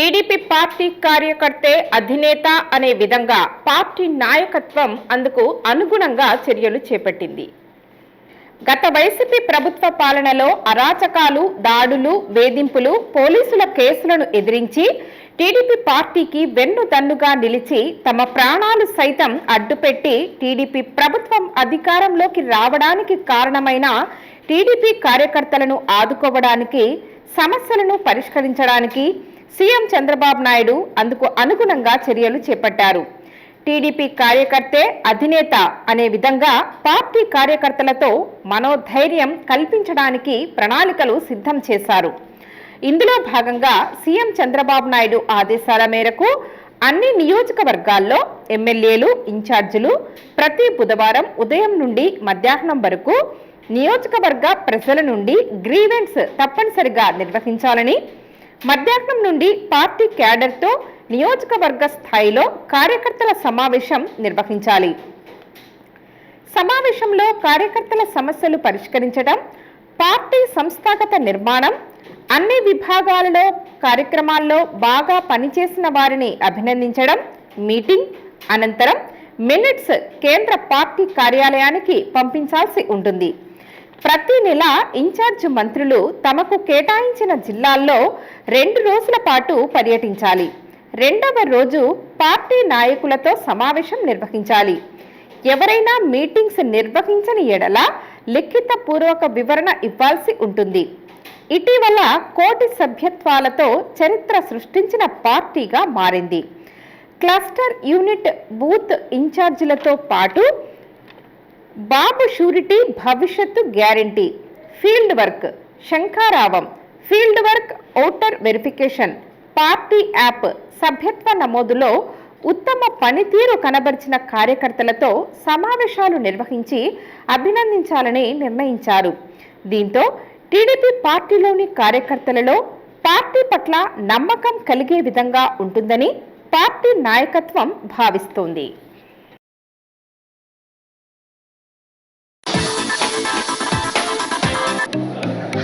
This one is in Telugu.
టీడీపీ పార్టీ కార్యకర్తే అధినేత అనే విధంగా పార్టీ నాయకత్వం అందుకు అనుగుణంగా చర్యలు చేపట్టింది. గత వైసీపీ ప్రభుత్వ పాలనలో అరాచకాలు దాడులు వేధింపులు పోలీసుల కేసులను ఎదిరించి టీడీపీ పార్టీకి వెన్నుదన్నుగా నిలిచి తమ ప్రాణాలు సైతం అడ్డుపెట్టి టీడీపీ ప్రభుత్వం అధికారంలోకి రావడానికి కారణమైన టీడీపీ కార్యకర్తలను ఆదుకోవడానికి సమస్యలను పరిష్కరించడానికి సీఎం చంద్రబాబు నాయుడు అందుకు అనుగుణంగా చర్యలు చేపట్టారు. టీడీపీ కార్యకర్తే అధినేత అనే విధంగా పార్టీ కార్యకర్తలతో మనోధైర్యం కల్పించడానికి ప్రణాళికలు సిద్ధం చేశారు. ఇందులో భాగంగా సీఎం చంద్రబాబు నాయుడు ఆదేశాల మేరకు అన్ని నియోజకవర్గాల్లో ఎమ్మెల్యేలు ఇన్ఛార్జీలు ప్రతి బుధవారం ఉదయం నుండి మధ్యాహ్నం వరకు నియోజకవర్గ ప్రజల నుండి గ్రీవెన్స్ తప్పనిసరిగా నిర్వహించాలని మధ్యాహ్నం నుండి పార్టీ క్యాడర్తో నియోజకవర్గ స్థాయిలో కార్యకర్తల సమావేశం నిర్వహించాలి. సమావేశంలో కార్యకర్తల సమస్యలు పరిష్కరించడం పార్టీ సంస్థాగత నిర్మాణం అన్ని విభాగాలలో కార్యక్రమాల్లో బాగా పనిచేసిన వారిని అభినందించడం మీటింగ్ అనంతరం మినిట్స్ కేంద్ర పార్టీ కార్యాలయానికి పంపించాల్సి ఉంటుంది. ప్రతి నెల ఇన్ఛార్జ్ మంత్రులు తమకు కేటాయించిన జిల్లాల్లో రెండు రోజుల పాటు పర్యటించాలి. రెండవ రోజు పార్టీ నాయకులతో సమావేశం నిర్వహించాలి. ఎవరైనా మీటింగ్స్ నిర్వహించని ఎడల లిఖిత పూర్వక వివరణ ఇవ్వాల్సి ఉంటుంది. ఇటీవల కోటి సభ్యత్వాలతో చరిత్ర సృష్టించిన పార్టీగా మారింది. క్లస్టర్ యూనిట్ బూత్ ఇన్ఛార్జీలతో పాటు బాబు షూరిటీ భవిష్యత్తు గ్యారంటీ. ఫీల్డ్ వర్క్ శంఖారావం. Field work voter verification. Party app సభ్యత్వ నమోదులో ఉత్తమ పనితీరు కనబరిచిన కార్యకర్తలతో సమావేశాలు నిర్వహించి అభినందించాలని నిర్ణయించారు. దీంతో టీడీపీ పార్టీలోని కార్యకర్తలలో పార్టీ పట్ల నమ్మకం కలిగే విధంగా ఉంటుందని పార్టీ నాయకత్వం భావిస్తోంది.